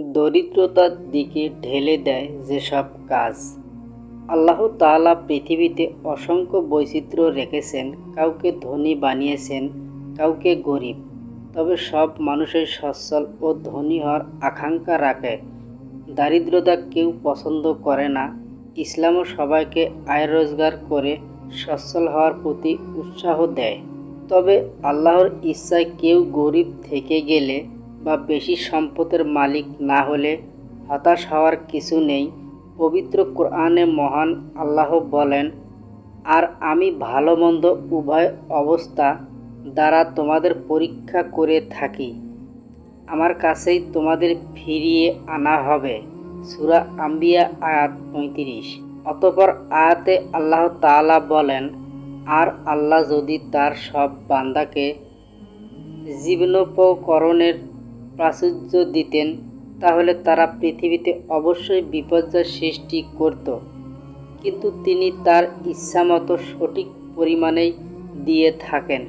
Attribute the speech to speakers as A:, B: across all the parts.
A: দরিদ্রতার দিকে ঢেলে দেয় যেসব কাজ। আল্লাহ তালা পৃথিবীতে অসংখ্য বৈচিত্র্য রেখেছেন, কাউকে ধনী বানিয়েছেন, কাউকে গরিব। তবে সব মানুষের সচ্ছল ও ধনী হওয়ার আকাঙ্ক্ষা রাখে। দারিদ্রতা কেউ পছন্দ করে না। ইসলামও সবাইকে আয় রোজগার করে সচ্ছল হওয়ার প্রতি উৎসাহ দেয়। তবে আল্লাহর ইচ্ছায় কেউ গরিব থেকে গেলে বা বেশি সম্পদের মালিক না হলে হতাশ হওয়ার কিছু নেই। পবিত্র কোরআনে মহান আল্লাহ বলেন, আর আমি ভালো মন্দ উভয় অবস্থা দ্বারা তোমাদের পরীক্ষা করে থাকি। আমার কাছেই তোমাদের ফিরিয়ে আনা হবে। সুরা আম্বিয়া আয়াত পঁয়ত্রিশ। অতপর আয়াতে আল্লাহ তাআলা বলেন, আর আল্লাহ যদি তার সব বান্দাকে জীবনোপকরণের প্রাচুর্য দিতেন, তাহলে তারা পৃথিবীতে অবশ্যই বিপর্যয় সৃষ্টি করত। কিন্তু তিনি তার ইচ্ছামতো সঠিক পরিমাণেই দিয়ে থাকেন।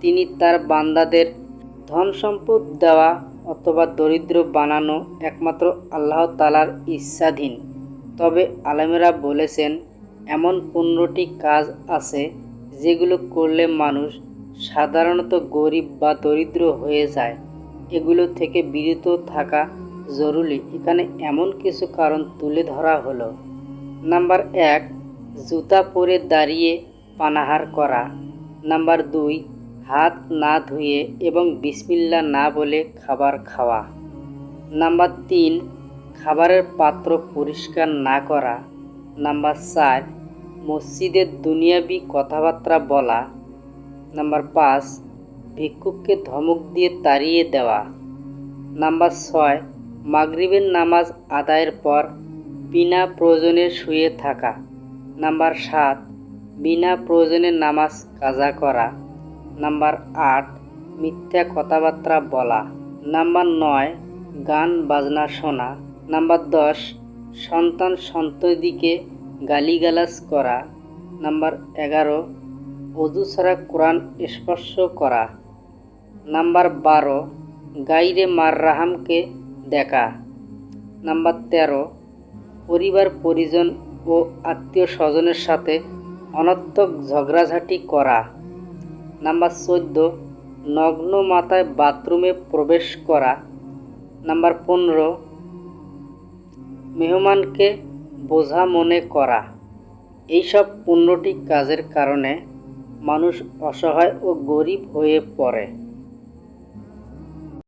A: তিনি তার বান্দাদের ধন সম্পদ দেওয়া অথবা দরিদ্র বানানো একমাত্র আল্লাহ তালার ইচ্ছাধীন। তবে আলেমেরা বলেছেন, এমন পনেরোটি কাজ আছে যেগুলো করলে মানুষ সাধারণত গরিব বা দরিদ্র হয়ে যায়। এগুলো থেকে বিরত থাকা জরুরি। এখানে এমন কিছু কারণ তুলে ধরা হলো। নাম্বার এক, জুতা পরে দাঁড়িয়ে পানাহার করা। নাম্বার দুই, হাত না ধুয়ে এবং বিসমিল্লা না বলে খাবার খাওয়া। নাম্বার তিন, খাবারের পাত্র পরিষ্কার না করা। নাম্বার চার, মসজিদের দুনিয়াবি কথাবার্তা বলা। নাম্বার পাঁচ ভিক্ষুককে ধমক দিয়ে তাড়িয়ে দেওয়া। নাম্বার ছয়, মাগরিবের নামাজ আদায়ের পর বিনা প্রয়োজনে শুয়ে থাকা। নাম্বার সাত, বিনা প্রয়োজনে নামাজ কাজা করা। নাম্বার আট, মিথ্যা কথাবার্তা বলা। নাম্বার নয়, গান বাজনা শোনা। নাম্বার দশ, সন্তান সন্ততিকে গালিগালাজ করা। নাম্বার এগারো, অজু ছাড়া কোরআন স্পর্শ করা। নাম্বার বারো, গাইরে মার রাহামকে দেখা। নাম্বার তেরো, পরিবার, পরিজন ও আত্মীয় স্বজনের সাথে অনর্থক ঝগড়াঝাটি করা। নাম্বার চোদ্দ, নগ্ন মাথায় বাথরুমে প্রবেশ করা। নাম্বার পনেরো, মেহমানকে বোঝা মনে করা। এইসব পণ্যটি কাজের কারণে মানুষ অসহায় ও গরিব হয়ে পড়ে।